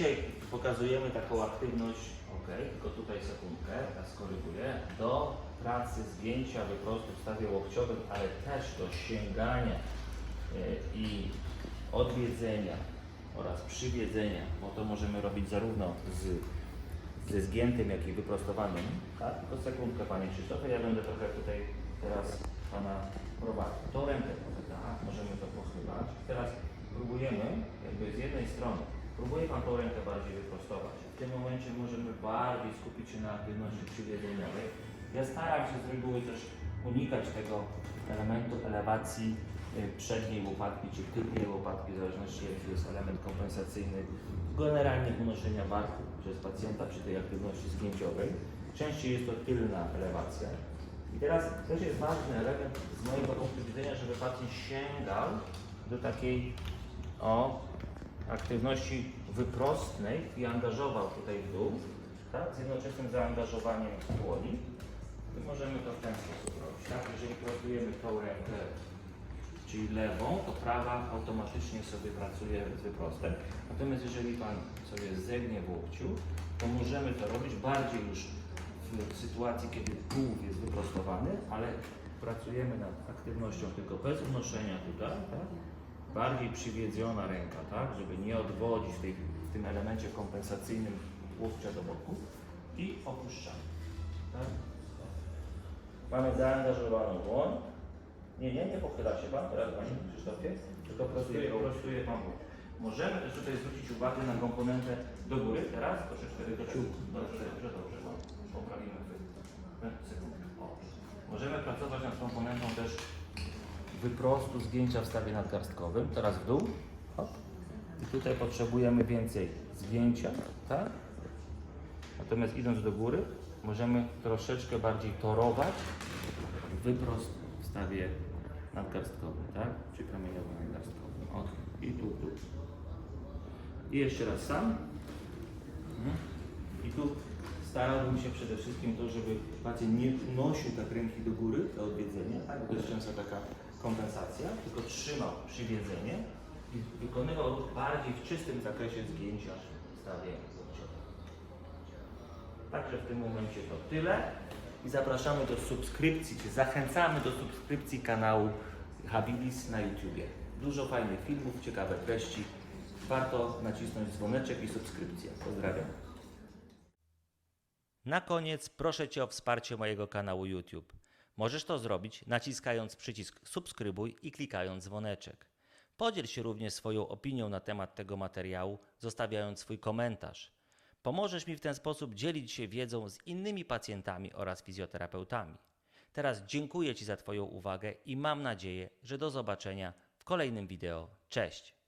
Dzisiaj pokazujemy taką aktywność, ok, tylko tutaj sekundkę, ja skoryguję, do pracy zgięcia wyprostu w stawie łokciowym, ale też do sięgania e, i odwiedzenia oraz przywiedzenia, bo to możemy robić zarówno z, ze zgiętym, jak i wyprostowanym. Tak? Tylko sekundkę Panie Krzysztofie, ja będę trochę tutaj teraz Pana prowadził. Tą rękę tak, możemy to pochylać. Teraz próbujemy jakby z jednej strony, próbuje Pan tą rękę bardziej wyprostować. W tym momencie możemy bardziej skupić się na aktywności przywiedzeniowej. Ja staram się z reguły też unikać tego elementu elewacji y, przedniej łopatki czy tylnej łopatki, w zależności jaki jest element kompensacyjny generalnie unoszenia barku przez pacjenta przy tej aktywności zgięciowej. Częściej jest to tylna elewacja. I teraz też jest ważny element z mojego punktu widzenia, żeby pacjent sięgał do takiej o aktywności wyprostnej i angażował tutaj w dół, tak? z jednoczesnym zaangażowaniem dłoni. I możemy to w ten sposób robić. Tak? Jeżeli prostujemy tą rękę, czyli lewą, to prawa automatycznie sobie pracuje z wyprostem. Natomiast jeżeli Pan sobie zegnie w łokciu, to możemy to robić bardziej już w sytuacji, kiedy tułów jest wyprostowany, ale pracujemy nad aktywnością tylko bez unoszenia tutaj, tak? Bardziej przywiedziona ręka, tak? żeby nie odwodzić w, tej, w tym elemencie kompensacyjnym łokcia do boku i opuszczamy. Tak? Mamy zaangażowaną dłoń. Nie, nie, nie pochyla się Pan, teraz Panie Krzysztofie, tylko prostuje, prostuje Pan łok. Możemy też tutaj zwrócić uwagę na komponentę do góry, teraz troszeczkę do tyłu. Dobrze, dobrze, dobrze, no. poprawimy. O. Możemy pracować nad komponentą też wyprostu zgięcia w stawie nadgarstkowym, teraz w dół. Hop. I tutaj potrzebujemy więcej zgięcia, tak? Natomiast idąc do góry, możemy troszeczkę bardziej torować wyprost w stawie nadgarstkowym, tak? Czy promieniowo nadgarstkowym. O, i tu, tu. I jeszcze raz sam. Mhm. I tu starałbym się przede wszystkim to, żeby pacjent nie unosił tak ręki do góry, do odwiedzenia, tak? to jest często taka kompensacja, tylko trzymał przywiedzenie i wykonywał bardziej w czystym zakresie zgięcia stawie łokciowym. Także w tym momencie to tyle i zapraszamy do subskrypcji, czy zachęcamy do subskrypcji kanału Habilis na YouTubie. Dużo fajnych filmów, ciekawe treści. Warto nacisnąć dzwoneczek i subskrypcję. Pozdrawiam. Na koniec proszę Cię o wsparcie mojego kanału YouTube. Możesz to zrobić naciskając przycisk subskrybuj i klikając dzwoneczek. Podziel się również swoją opinią na temat tego materiału, zostawiając swój komentarz. Pomożesz mi w ten sposób dzielić się wiedzą z innymi pacjentami oraz fizjoterapeutami. Teraz dziękuję Ci za Twoją uwagę i mam nadzieję, że do zobaczenia w kolejnym wideo. Cześć!